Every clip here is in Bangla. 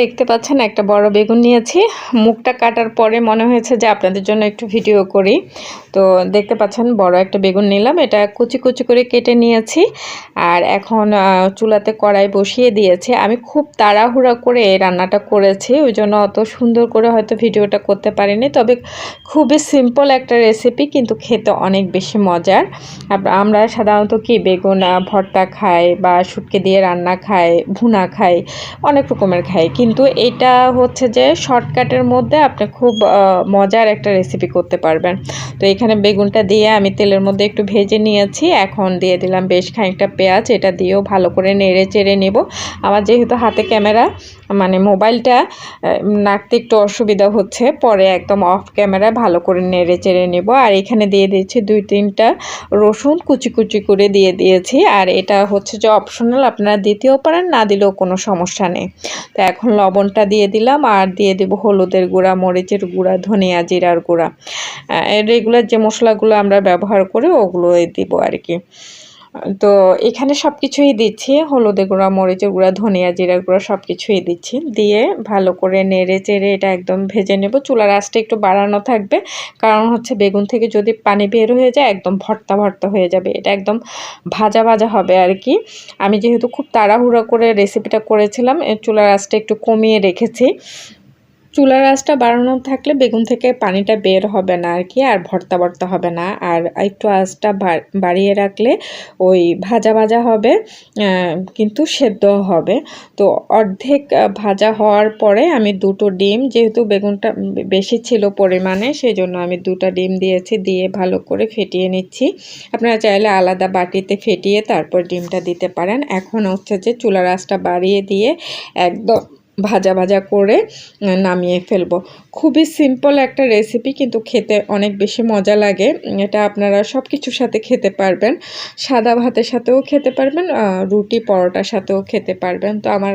দেখতে পাচ্ছেন, একটা বড় বেগুন নিয়েছি। মুখটা কাটার পরে মনে হয়েছে যে আপনাদের জন্য একটু ভিডিও করি। তো দেখতে পাচ্ছেন, বড় একটা বেগুন নিলাম। এটা কুচি কুচি করে কেটে নিয়েছি। আর এখন চুলাতে কড়াই বসিয়ে দিয়েছি। আমি খুব তাড়াহুড়া করে এই রান্নাটা করেছি। ওই জন্য অত সুন্দর করে হয়তো ভিডিওটা করতে পারিনি। তবে খুবই সিম্পল একটা রেসিপি কিন্তু খেতে অনেক বেশি মজার। আমরা সাধারণত কি, বেগুন ভর্তা খাই বা শুটকে দিয়ে রান্না খাই, ভুনা খাই, অনেক রকমের খাই। কিন্তু এটা হচ্ছে যে শর্টকাটের মধ্যে আপনি খুব মজার একটা রেসিপি করতে পারবেন। তো এখানে বেগুনটা দিয়ে আমি তেলের মধ্যে একটু ভেজে নিয়েছি। এখন দিয়ে দিলাম বেশ খানিকটা পেঁয়াজ। এটা দিয়েও ভালো করে নেড়ে চেড়ে নেব। আমার যেহেতু হাতে ক্যামেরা মানে মোবাইলটা নাড়তে একটু অসুবিধা হচ্ছে। পরে একদম অফ ক্যামেরায় ভালো করে নেড়ে চেড়ে নেব। আর এখানে দিয়ে দিয়েছি দুই তিনটা রসুন কুচি কুচি করে দিয়ে দিয়েছি। আর এটা হচ্ছে যে অপশনাল আপনারা দিতেও পারেন, না দিলেও কোনো সমস্যা নেই। তো এখন লবণটা দিয়ে দিলাম আর দিয়ে দেব হলুদের গুঁড়া, মরিচের গুঁড়া, ধনিয়া জিরার গুঁড়া। রেগুলার যে মশলাগুলো আমরা ব্যবহার করি ওগুলোই দেবো আর কি তো এখানে সব কিছুই দিচ্ছি, হলুদে গুঁড়া, মরিচের গুঁড়া, ধনিয়া জিরা গুঁড়া সব কিছুই দিচ্ছি। দিয়ে ভালো করে নেড়ে চেড়ে এটা একদম ভেজে নেব। চুলার আঁচটা একটু বাড়ানো থাকবে, কারণ হচ্ছে বেগুন থেকে যদি পানি বের হয়ে যায়, একদম ভর্তা ভর্তা হয়ে যাবে। এটা একদম ভাজা ভাজা হবে আর কি। আমি যেহেতু খুব তাড়াহুড়ো করে রেসিপিটা করেছিলাম চুলার আঁচটা একটু কমিয়ে রেখেছি। চুলার আঁচটা বাড়ানো থাকলে বেগুন থেকে পানিটা বের হবে না আর কি আর ভর্তা ভর্তা হবে না। আর একটু আঁচটা বাড়িয়ে রাখলে ওই ভাজা ভাজা হবে কিন্তু সেদ্ধ হবে। তো অর্ধেক ভাজা হওয়ার পরে আমি দুটো ডিম, যেহেতু বেগুনটা বেশি ছিল পরিমাণে সেই জন্য আমি দুটো ডিম দিয়েছি, দিয়ে ভালো করে ফেটিয়ে নিচ্ছি। আপনারা চাইলে আলাদা বাটিতে ফেটিয়ে তারপর ডিমটা দিতে পারেন। এখন হচ্ছে যে চুলার আঁচটা বাড়িয়ে দিয়ে একদম ভাজা ভাজা করে নামিয়ে ফেলব। খুবই সিম্পল একটা রেসিপি কিন্তু খেতে অনেক বেশি মজা লাগে। এটা আপনারা সব কিছুর সাথে খেতে পারবেন। সাদা ভাতের সাথেও খেতে পারবেন রুটি পরোটার সাথেও খেতে পারবেন। তো আমার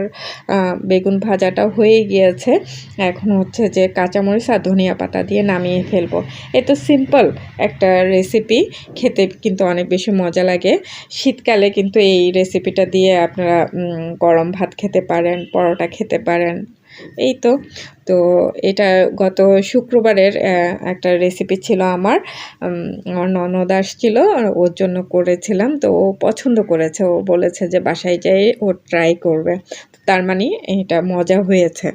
বেগুন ভাজাটা হয়ে গিয়েছে। এখন হচ্ছে যে কাঁচামরিচ আর ধনিয়া পাতা দিয়ে নামিয়ে ফেলব। এ তো সিম্পল একটা রেসিপি খেতে কিন্তু অনেক বেশি মজা লাগে। শীতকালে কিন্তু এই রেসিপিটা দিয়ে আপনারা গরম ভাত খেতে পারেন, পরোটা খেতে পারেন এই তো তো এটা গত শুক্রবারের একটা রেসিপি ছিল আমার। ননদ আসছিল ওর জন্য করেছিলাম, তো ও পছন্দ করেছে। ও বলেছে যে বাসায় যাই ও ট্রাই করবে। তার মানে এটা মজা হয়েছে।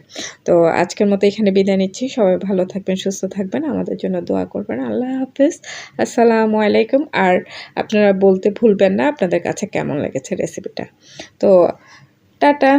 তো আজকের মতো এখানে বিদায় নিচ্ছি। সবাই ভালো থাকবেন, সুস্থ থাকবেন। আমাদের জন্য দোয়া করবেন। আল্লাহ হাফিজ। আসসালামু আলাইকুম। আর আপনারা বলতে ভুলবেন না, আপনাদের কাছে কেমন লেগেছে রেসিপিটা তো টাটা।